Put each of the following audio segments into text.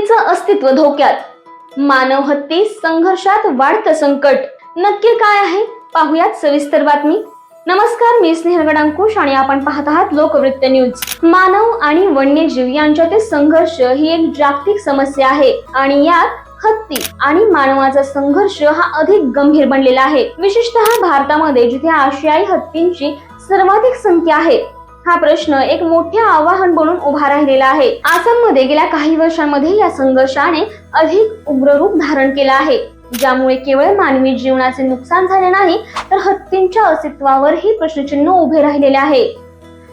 मुलींचं अस्तित्व धोक्यात. मानव हत्ती संघर्षात वाढतं संकट. नक्की काय आहे? पाहुयात सविस्तर बातमी. नमस्कार मी स्नेहल गडांकुश आणि आपण पाहत आहात लोकवृत्त न्यूज. मानव आणि वन्यजीव यांच्यातील संघर्ष ही एक जागतिक समस्या आहे आणि यात हत्ती आणि मानवाचा संघर्ष हा अधिक गंभीर बनलेला आहे. विशेषतः भारतामध्ये जिथे आशियाई हत्तींची सर्वाधिक संख्या आहे हा प्रश्न एक मोठे आव्हान बनून उभा राहिलेला आहे. आसाममध्ये गेल्या काही वर्षांमध्ये या संघर्षाने अधिक उग्र रूप धारण केलं आहे. ज्यामुळे केवळ मानवी जीवनाचे नुकसान झाले नाही तर हत्तींच्या अस्तित्वावरही प्रश्नचिन्ह उभे राहिलेले आहे.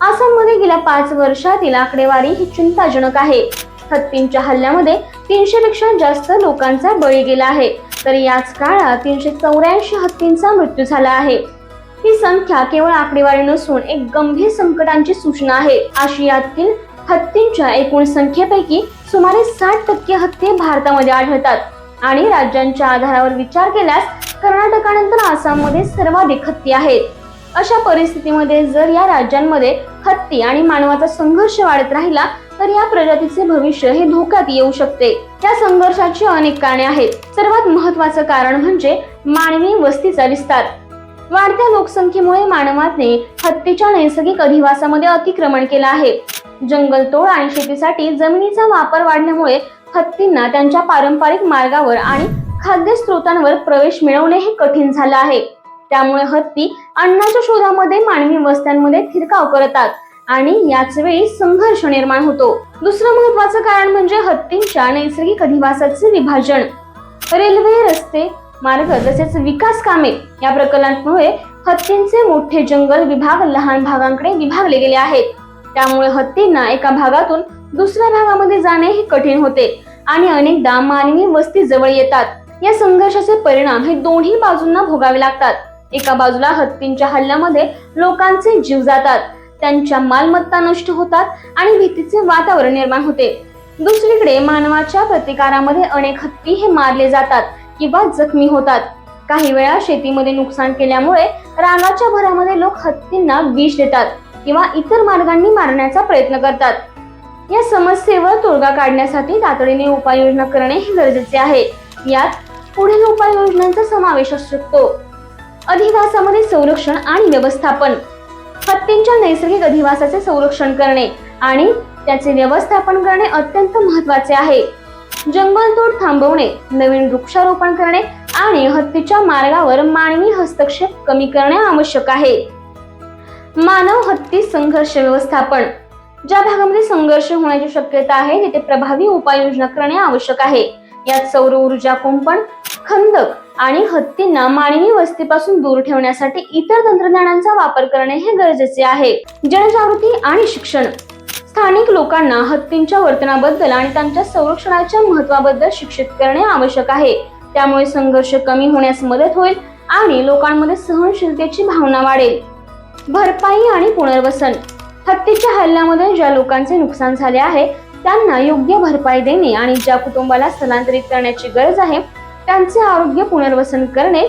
आसाममध्ये गेल्या पाच वर्षातील आकडेवारी ही चिंताजनक आहे. हत्तींच्या हल्ल्यामध्ये तीनशे पेक्षा जास्त लोकांचा बळी गेला आहे. तर याच काळात तीनशे चौऱ्याऐंशी हत्तींचा मृत्यू झाला आहे. ही संख्या केवळ आकडेवारी नसून एक गंभीर संकटांची सूचना आहे. आशियातील हत्तींच्या एकूण संख्येपैकी सुमारे साठ टक्के हत्ती भारतामध्ये आढळतात. आणि राज्यांच्या आधारावर विचार केल्यास कर्नाटकानंतर आसाममध्ये सर्वाधिक हत्ती आहेत. अशा परिस्थितीमध्ये जर या राज्यांमध्ये हत्ती आणि मानवाचा संघर्ष वाढत राहिला तर या प्रजातीचे भविष्य हे धोक्यात येऊ शकते. या संघर्षाची अनेक कारणे आहेत. सर्वात महत्वाचं कारण म्हणजे मानवी वस्तीचा विस्तार. वाढत्या लोकसंख्येमुळे मानवाने हत्तीच्या नैसर्गिक अधिवासामध्ये अतिक्रमण केलं आहे. जंगलतोड आणि शेतीसाठी जमिनीचा वापर वाढल्यामुळे हत्तींना त्यांच्या पारंपरिक मार्गावर आणि खाद्य स्रोतांवर प्रवेश मिळवणे हे कठीण झालं आहे. त्यामुळे हत्ती अन्नाच्या शोधामध्ये मानवी वस्त्यांमध्ये थिरकाव करतात आणि याच वेळी संघर्ष निर्माण होतो. दुसरं महत्वाचं कारण म्हणजे हत्तींच्या नैसर्गिक अधिवासाचे विभाजन. रेल्वे रस्ते मार्ग तसेच विकास कामे या प्रकल्पांमुळे हत्तींचे मोठे जंगल विभाग लहान भागांकडे विभागले गेले आहेत. त्यामुळे हत्तींना एका भागातून दुसऱ्या भागामध्ये जाणे हे कठीण होते आणि अनेकदा मानवी वस्ती जवळ येतात. या संघर्षाचे परिणाम हे दोन्ही बाजूंना भोगावे लागतात. एका बाजूला हत्तींच्या हल्ल्यामध्ये लोकांचे जीव जातात त्यांच्या मालमत्ता नष्ट होतात आणि भीतीचे वातावरण निर्माण होते. दुसरीकडे मानवाच्या प्रतिकारामध्ये अनेक हत्ती हे मारले जातात. किंवा जखमी होतात. काही वेळा शेतीमध्ये नुकसान केल्यामुळे रानाच्या भरामध्ये लोक हत्तींना विष देतात किंवा इतर मार्गांनी मारण्याचा प्रयत्न करतात. या समस्येवर तोडगा काढण्यासाठी तातडीने उपाययोजना करणे हे गरजेचे आहे. यात पुढील उपाययोजनांचा समावेश असू शकतो. अधिवासामध्ये संरक्षण आणि व्यवस्थापन. हत्तींच्या नैसर्गिक अधिवासाचे संरक्षण करणे आणि त्याचे व्यवस्थापन करणे अत्यंत महत्त्वाचे आहे. जंगलतोड थांबवणे नवीन वृक्षारोपण करणे आणि हत्तीच्या मार्गावर मानवी हस्तक्षेप कमी करणे आवश्यक आहे. मानव हत्ती संघर्ष व्यवस्थापन. ज्या भागामध्ये संघर्ष होण्याची शक्यता आहे तिथे प्रभावी उपाययोजना करणे आवश्यक आहे. यात सौर ऊर्जा कुंपण खंदक आणि हत्तींना मानवी वस्तीपासून दूर ठेवण्यासाठी इतर तंत्रज्ञानांचा वापर करणे हे गरजेचे आहे. जनजागृती आणि शिक्षण. स्थानिक लोकांना हत्तींच्या वर्तनाबद्दल आणि त्यांच्या संरक्षणाच्या महत्वाबद्दल शिक्षित करणे आवश्यक आहे. त्यामुळे संघर्ष कमी होण्यास मदत होईल आणि लोकांमध्ये सहनशीलतेची भावना वाढेल. भरपाई आणि पुनर्वसन. हत्तीच्या हल्ल्यामध्ये ज्या लोकांचे नुकसान झाले आहे त्यांना योग्य भरपाई देणे आणि ज्या कुटुंबाला स्थलांतरित करण्याची गरज आहे त्यांचे आरोग्य पुनर्वसन करणे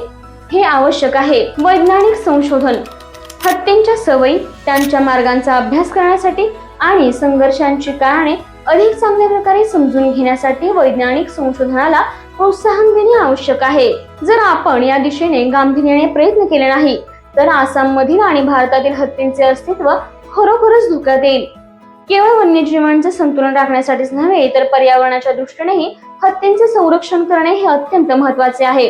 हे आवश्यक आहे. वैज्ञानिक संशोधन. हत्तींच्या सवयी त्यांच्या मार्गांचा अभ्यास करण्यासाठी आणि संघर्षांची कारणे अधिक चांगल्या प्रकारे समजून घेण्यासाठी वैज्ञानिक संशोधनाला प्रोत्साहन देणे आवश्यक आहे. जर आपण या दिशेने गांभीर्याने प्रयत्न केले नाही तर आसाममधील आणि भारतातील हत्तींचे अस्तित्व खरोखरच धोक्यात येईल. केवळ वन्यजीवांचे संतुलन राखण्यासाठीच नव्हे तर पर्यावरणाच्या दृष्टीनेही हत्तींचे संरक्षण करणे हे अत्यंत महत्त्वाचे आहे.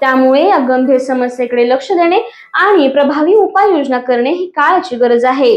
त्यामुळे या गंभीर समस्येकडे लक्ष देणे आणि प्रभावी उपाययोजना करणे ही काळाची गरज आहे.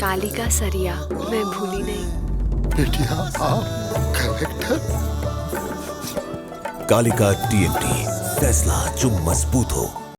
कालिका सरिया मैं भूली नहीं। बेटिया आप कलेक्टर कालिका टीएमटी फैसला जो मज़बूत हो।